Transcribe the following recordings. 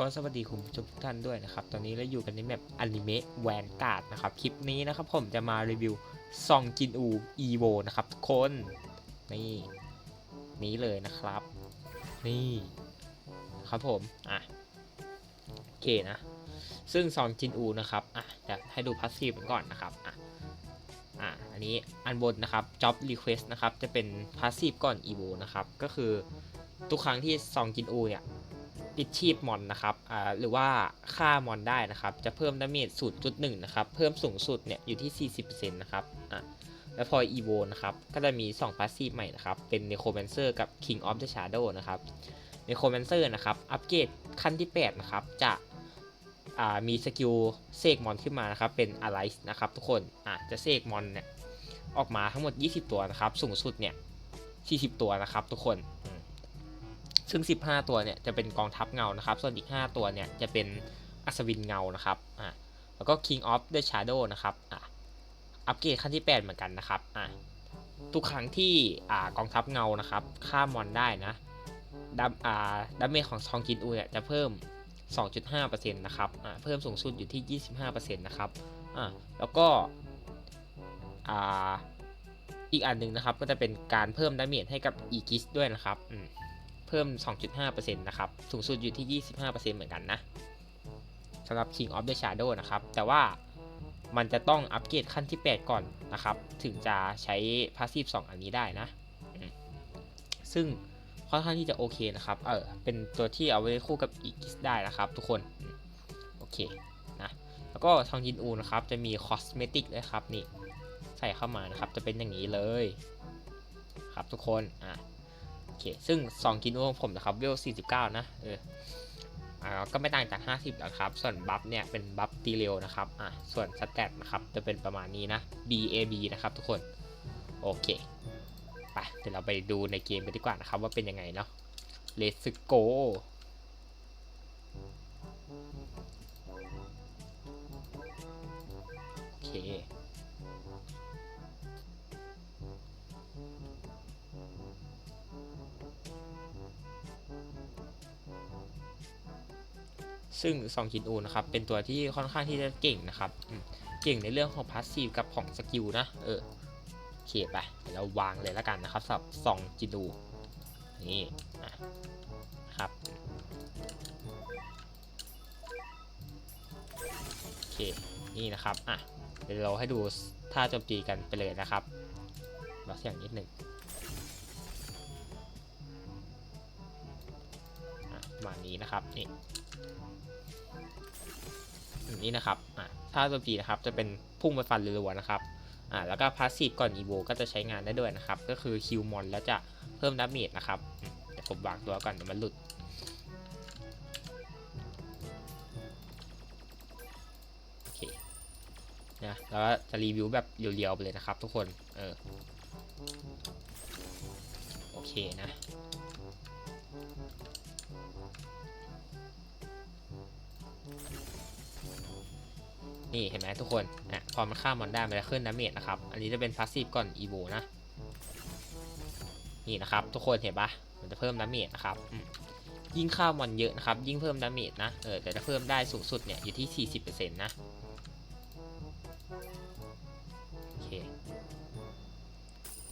ก็สวัสดีคุณผู้ชมทุกท่านด้วยนะครับ ตอนนี้เราอยู่กันในแมปอนิเมะแวนการ์ดนะครับ คลิปนี้นะครับผมจะมารีวิวซองจินอูอีโวนะครับทุกคน นี่นี้เลยนะครับ นี่ครับผม อะ โอเคนะ ซึ่งซองจินอูนะครับ อะจะให้ดูพาสซีฟก่อนนะครับ อะอะอันนี้อันบนนะครับ job request นะครับ จะเป็นพาสซีฟก่อน evo นะครับ ก็คือทุกครั้งที่ซองจินอูเนี่ย ปิดชีพมอนนะครับอ่าหรือว่าฆ่ามอนได้นะครับ จะเพิ่มดาเมจ0.1 นะครับ เพิ่มสูงสุดเนี่ยอยู่ที่ 40%นะครับอะแล้วพอ EVO นะครับ ก็จะมี 2 พาสซีฟใหม่นะครับ เป็น Necromancer กับ King of the Shadow นะครับ Necromancer นะครับ อัปเกรดขั้นที่ 8 นะครับ จะมีสกิลเสกมอนขึ้นมานะครับ เป็น Alice นะครับทุกคนอะจะเสกมอนเนี่ยออกมาทั้งหมด 20 ตัวนะครับ สูงสุดเนี่ย 40 ตัวนะครับทุกคนอ ซึ่ง 15 ตัวเนี่ยจะเป็นกองทัพเงานะครับ ส่วนอีก 5 ตัวเนี่ยจะเป็นอัศวินเงานะครับอะแล้วก็ King of the Shadow นะครับอะอัปเกรดขั้นที่ 8 เหมือนกันนะครับอะทุกครั้งที่อ่ากองทัพเงานะครับฆ่ามอนได้นะดัมอ่าดัมเมจของซองจินอูเนี่ยจะเพิ่ม 2.5%นะครับอ่าเพิ่มสูงสุดอยู่ที่ 25%นะครับอ่าแล้วก็อ่าอีกอันหนึ่งนะครับก็จะเป็นการเพิ่มดาเมจให้กับอีกิสด้วยนะครับอืม เพิ่ม 2.5%นะครับ สูงสุดอยู่ที่ 25%เหมือนกันนะสำหรับ King of the Shadow นะครับ แต่ว่ามันจะต้องอัปเกรดขั้นที่ 8 ก่อนนะครับ ถึงจะใช้ Passive 2อันนี้ได้นะ ซึ่งค่อนข้างที่จะโอเคนะครับ เออ เป็นตัวที่เอาไว้คู่กับอีกิสได้นะครับทุกคน โอเคนะ แล้วก็ทางยินอูนะครับ จะมีคอสเมติกนะครับนี่ ใส่เข้ามานะครับ จะเป็นอย่างนี้เลย ครับทุกคน อะ เค ซึ่งสองกินอูของผมนะครับเวล49 นะ เอออ่าก็ไม่ต่างจาก 50แล้วครับ ส่วนบัฟเนี่ยเป็นบัฟตีเร็วนะครับ อะส่วนสแตทนะครับจะเป็นประมาณนี้นะ BAB นะครับทุกคน โอเคไปเดี๋ยวเราไปดูในเกมกันดีกว่านะครับว่าเป็นยังไงเนาะ Let's go ซึ่งซองจินอูนะครับเป็นตัวที่ค่อนข้างที่จะเก่งนะครับเก่งในเรื่องของพาสซีฟกับของสกิลนะเออโอเคไปเดี๋ยวเราวางเลยล้วกันนะครับสำหรับซองจินอูนี่อะครับโอเคนี่นะครับอะเดี๋ยวเราให้ดูท่าโจมตีกันไปเลยนะครับเราเสียงนิดหนึ่งประมาณนี้นะครับนี่ อย่างนี้นะครับอ่าถ้าโจมตีนะครับจะเป็นพุ่งไปฟันรัวๆนะครับอ่าแล้วก็พาสซีฟก่อนอีโวก็จะใช้งานได้ด้วยนะครับ ก็คือคิวมอนแล้วจะเพิ่มดาเมจนะครับอืมเดี๋ยวผมวางตัวก่อนเดี๋ยวมันหลุดโอเคนะแล้วจะรีวิวแบบเรียวๆไปเลยนะครับทุกคนเออโอเคนะ นี่เห็นไหมทุกคนอะพอมันฆ่ามอนได้มันจะขึ้นดาเมจนะครับ อันนี้จะเป็นพาสซีฟก่อนอีโวนะ นี่นะครับ ทุกคนเห็นปะมันจะเพิ่มดาเมจนะครับ ยิ่งฆ่ามอนเยอะนะครับ ยิ่งเพิ่มดาเมจนะ เออ แต่จะเพิ่มได้สูงสุดเนี่ยอยู่ที่ 40%นะโอเค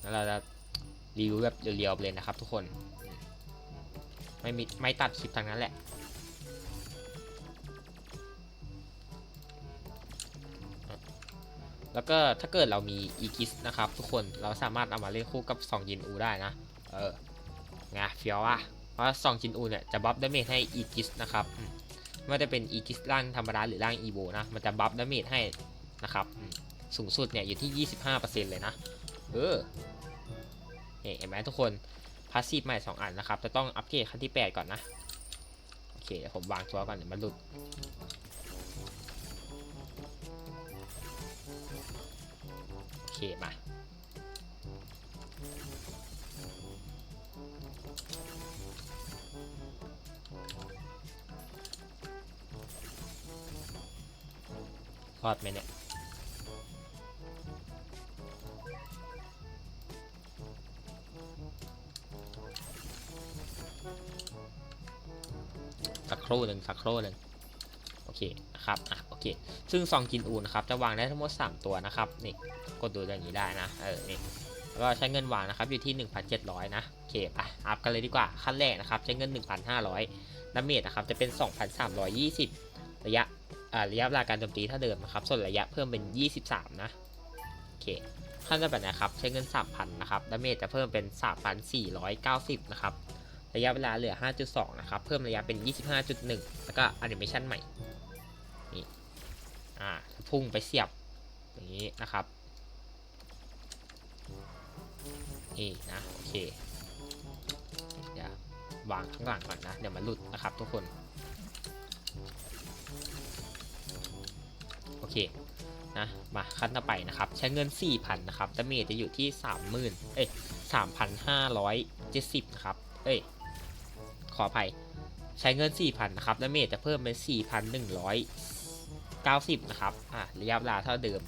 แล้วเราจะรีวิวแบบเรียวๆเลยนะครับทุกคน ไม่มีไม่ตัดคลิปทางนั้นแหละ แล้วก็ถ้าเกิดเรามีอีกิสนะครับ ทุกคนเราสามารถเอามาเล่นคู่กับซองจินอูได้นะ เออไงเฟียวอะเพราะซองจินอูเนี่ยจะบัฟดาเมจให้อีกิสนะครับไม่ว่าจะเป็นอีกิสร่างธรรมดาหรือร่างอีโวนะมันจะบัฟดาเมจให้นะครับสูงสุดเนี่ยอยู่ที่ 25%เลยนะเออเห็นไหมทุกคนพาสซีฟใหม่ 2 อันนะครับ จะต้องอัปเกรดขั้นที่ 8 ก่อนนะ โอเคเดี๋ยวผมวางตัวก่อนเดี๋ยวมันหลุด มารอดไหมเนี่ยสักครู่รู่หนึ่งสักครู่หนึ่งโอเคนะครับอะ คซึ่งซองจินอูนะครับจะวางได้ทั้งหมด 3 ตัวนะครับนี่กดดูอย่างนี้ได้นะเออนี่แล้วก็ใช้เงินวางนะครับอยู่ที่ 1,700 นะโอเคไปอัพกันเลยดีกว่าขั้นแรกนะครับใช้เงิน 1,500ดาเมจนะครับจะเป็น 2,320 ระยะอ่าระยะเวลาการโจมตีเท่าเดิมนะครับส่วนระยะเพิ่มเป็น 23 นะโอเคขั้นต่อไปนะครับใช้เงิน 3,000 นะครับดาเมจจะเพิ่มเป็น 3,490 นะครับระยะเวลาเหลือ 5.2 นะครับ เพิ่มระยะเป็น 25.1 แล้วก็แอนิเมชันใหม่ อ่าพุ่งไปเสียบอย่างนี้นะครับนี่นะโอเคเดี๋ยววางข้างหลังก่อนนะเดี๋ยวมันหลุดนะครับทุกคนโอเคนะมาขั้นต่อไปนะครับ ใช้เงิน 4,000 นะครับดาเมจจะอยู่ที่ 30,000 เอ้ย 3,570 นะครับ เอ้ย ขออภัย ใช้เงิน 4,000 นะครับดาเมจจะเพิ่มเป็น 90 นะครับ อะระยะเวลาเท่าเดิม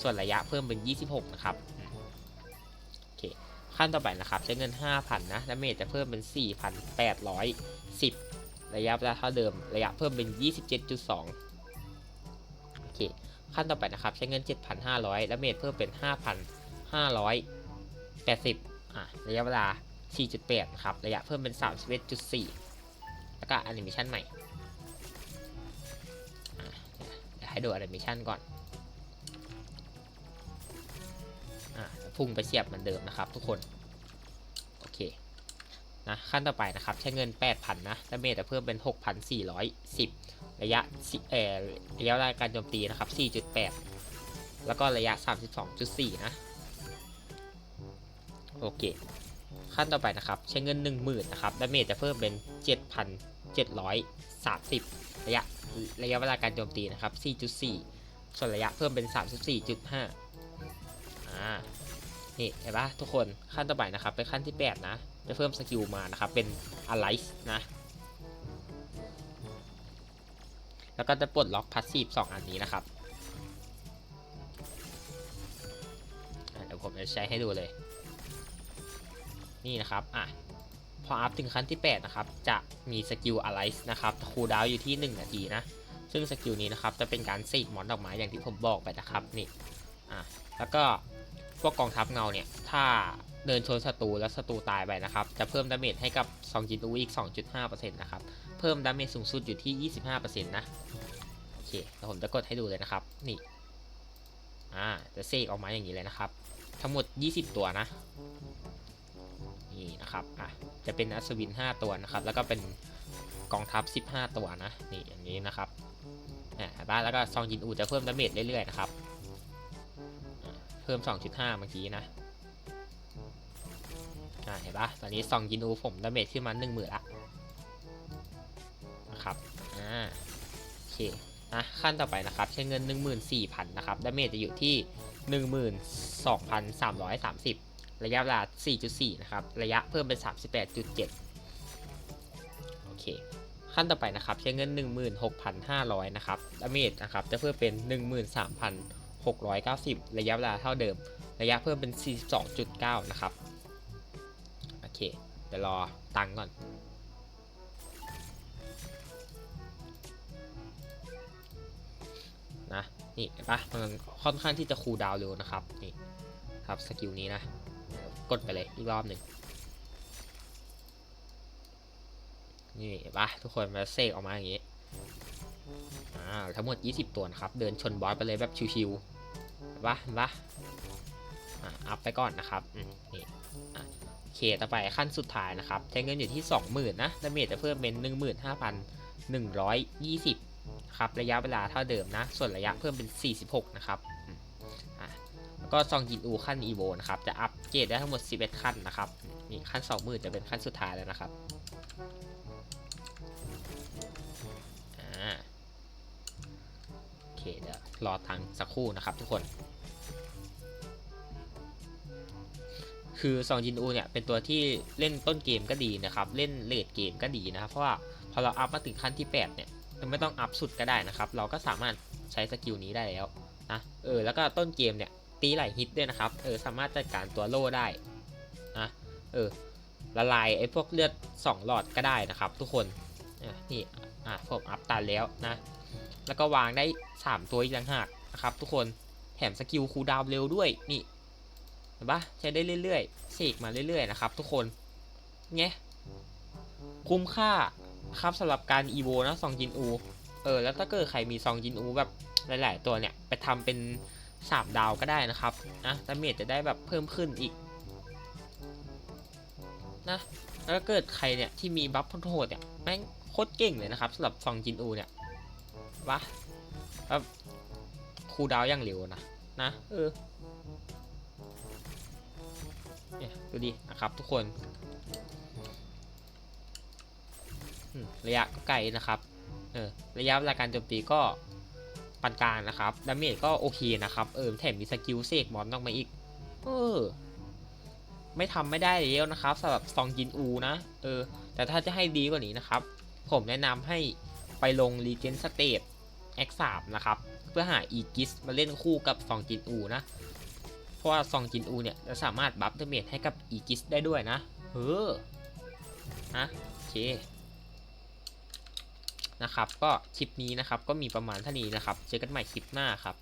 ส่วนระยะเพิ่มเป็น 26 นะครับอืมโอเค ขั้นต่อไปนะครับใช้เงิน 5,000 นะดาเมจจะเพิ่มเป็น 4,810 ระยะเวลาเท่าเดิม ระยะเพิ่มเป็น 27.2 โอเค ขั้นต่อไปนะครับใช้เงิน 7,500ดาเมจเพิ่มเป็น 5,580 อะระยะเวลา 4.8 ครับ ระยะเพิ่มเป็น 31.4 แล้วก็แอนิเมชันใหม่ ให้ดูแอนิเมชันก่อนอะพุ่งไปเสียบเหมือนเดิมนะครับทุกคนโอเคนะขั้นต่อไปนะครับ ใช้เงิน 8,000 นะดาเมจจะเพิ่มเป็น 6,410 ระยะเอ่อระยะเวลาการโจมตีนะครับ 4.8 แล้วก็ระยะ 32.4 นะ โอเค ขั้นต่อไปนะครับ ใช้เงิน 10,000 นะครับดาเมจจะเพิ่มเป็น 7,730 ระยะระยะเวลาการโจมตีนะครับ 4.4 ส่วนระยะเพิ่มเป็น 34.5 อ่า นี่เห็นปะทุกคนขั้นต่อไปนะครับ เป็นขั้นที่ 8 นะ จะเพิ่มสกิลมานะครับ เป็น Alive นะ แล้วก็จะปลดล็อกพาสซีฟ2อันนี้นะครับเดี๋ยวผมจะใช้ให้ดูเลย นี่นะครับ อะ พออัพถึงขั้นที่ 8 นะครับ จะมีสกิลอะไรนะครับคูลดาวอยู่ที่ 1 นาทีนะ ซึ่งสกิลนี้นะครับ จะเป็นการเสกมอนดอกไม้อย่างที่ผมบอกไปนะครับนี่อะแล้วก็พวกกองทัพเงาเนี่ย ถ้าเดินชนศัตรูแล้วศัตรูตายไปนะครับ จะเพิ่มดาเมจให้กับซองจินอูอีก 2.5%นะครับ เพิ่มดาเมจสูงสุดอยู่ที่ 25%นะ โอเคแล้วผมจะกดให้ดูเลยนะครับ นี่ อ่า จะเสกออกมาอย่างนี้เลยนะครับ ทั้งหมด 20 ตัวนะ นี่นะครับอะจะเป็นอัศวิน 5 ตัวนะครับ แล้วก็เป็นกองทัพ 15 ตัวนะ นี่อย่างนี้นะครับอ่าบ้านแล้วก็ซองจินอูจะเพิ่มดาเมจเรื่อยๆนะครับ เพิ่ม 2.5 เมื่อกี้นะอ่าเห็นปะตอนนี้ซองจินอูผมดาเมจขึ้นมา1 0,000ละนะครับอ่าโอเคนะขั้นต่อไปนะครับใช้เงิน 14,000 นะครับดาเมจจะอยู่ที่ 12,330 ระยะเวลา 4.4 นะครับ ระยะเพิ่มเป็น 38.7 โอเค ขั้นต่อไปนะครับ ใช้เงิน 16,500 นะครับดาเมจนะครับ จะเพิ่มเป็น 13,690 ระยะเวลาเท่าเดิม ระยะเพิ่มเป็น 42.9 นะครับ โอเค เดี๋ยวรอตังก่อนนะนี่เห็นปะมันค่อนข้างที่จะคูลดาวน์เร็วนะครับนี่ครับสกิลนี้นะ กดไปเลยอีกรอบหนึ่งนี่ปะทุกคนมาเซกออกมาอย่างนี้อ่าทั้งหมด 20 ตัวนะครับ เดินชนบอสไปเลยแบบชิวๆปะเห็นปะอ่าอัพไปก่อนนะครับนี่อะโอเคต่อไปขั้นสุดท้ายนะครับใช้เงินอยู่ที่ 20,000นะดาเมจจะเพิ่มเป็น 15,120 ครับ ระยะเวลาเท่าเดิมนะ ส่วนระยะเพิ่มเป็น 46 นะครับ แล้วก็ซองจินอูขั้นอีโวนะครับ จะอัปเกรดได้ทั้งหมด 11 ขั้นนะครับนี่ขั้น20,000จะเป็นขั้นสุดท้ายแล้วนะครับอ่าโอเคเดี๋ยวรอตังค์สักครู่นะครับทุกคน คือซองจินอูเนี่ยเป็นตัวที่เล่นต้นเกมก็ดีนะครับ เล่นเลดเกมก็ดีนะครับ เพราะว่าพอเราอัพมาถึงขั้นที่ 8 เนี่ยไม่ต้องอัพสุดก็ได้นะครับ เราก็สามารถใช้สกิลนี้ได้แล้วนะ เออ แล้วก็ต้นเกมเนี่ย ตีไหลฮิตด้วยนะครับ เออสามารถจัดการตัวโล่ได้นะเออละลายไอ้พวกเลือด 2 หลอดก็ได้นะครับ ทุกคนอะนี่อะผมอัพตันแล้วนะ แล้วก็วางได้ 3 ตัวอีกต่างหากนะครับ ทุกคนแถมสกิลคูลดาวเร็วด้วยนี่เห็นปะใช้ได้เรื่อยๆเสกมาเรื่อยๆนะครับ ทุกคนเงี้ยคุ้มค่าครับสำหรับการอีโวนะซองจินอูเออแล้วถ้าเกิดใครมีซองจินอูแบบหลาย ๆ ตัวเนี่ยไปทำเป็น 3 ดาวก็ได้นะครับนะดาเมจจะได้แบบเพิ่มขึ้นอีกนะแล้วเกิดใครเนี่ยที่มีบัฟโหดเนี่ยแม่งโคตรเก่งเลยนะครับสำหรับซองจินอูเนี่ยวะแบบคูดาวอย่างเร็วนะนะเออเนี่ยดูดินะครับทุกคนระยะก็ไกลนะครับเออระยะเวลาการโจมตีก็านกลางนะครับ ดาเมจก็โอเคนะครับ เออแถมมีสกิลเสกมอนออกมาอีก เออ ไม่ทำไม่ได้แล้วนะครับสำหรับซองจินอูนะ เออ แต่ถ้าจะให้ดีกว่านี้นะครับ ผมแนะนำให้ไปลง Legend State X3 นะครับ เพื่อหาอีกิสมาเล่นคู่กับซองจินอูนะ เพราะว่าซองจินอูเนี่ยจะสามารถบัฟเดเมจให้กับอีกิสได้ด้วยนะ เออนะโอเค นะครับ ก็คลิปนี้นะครับก็มีประมาณเท่านี้นะครับ เจอกันใหม่คลิปหน้าครับ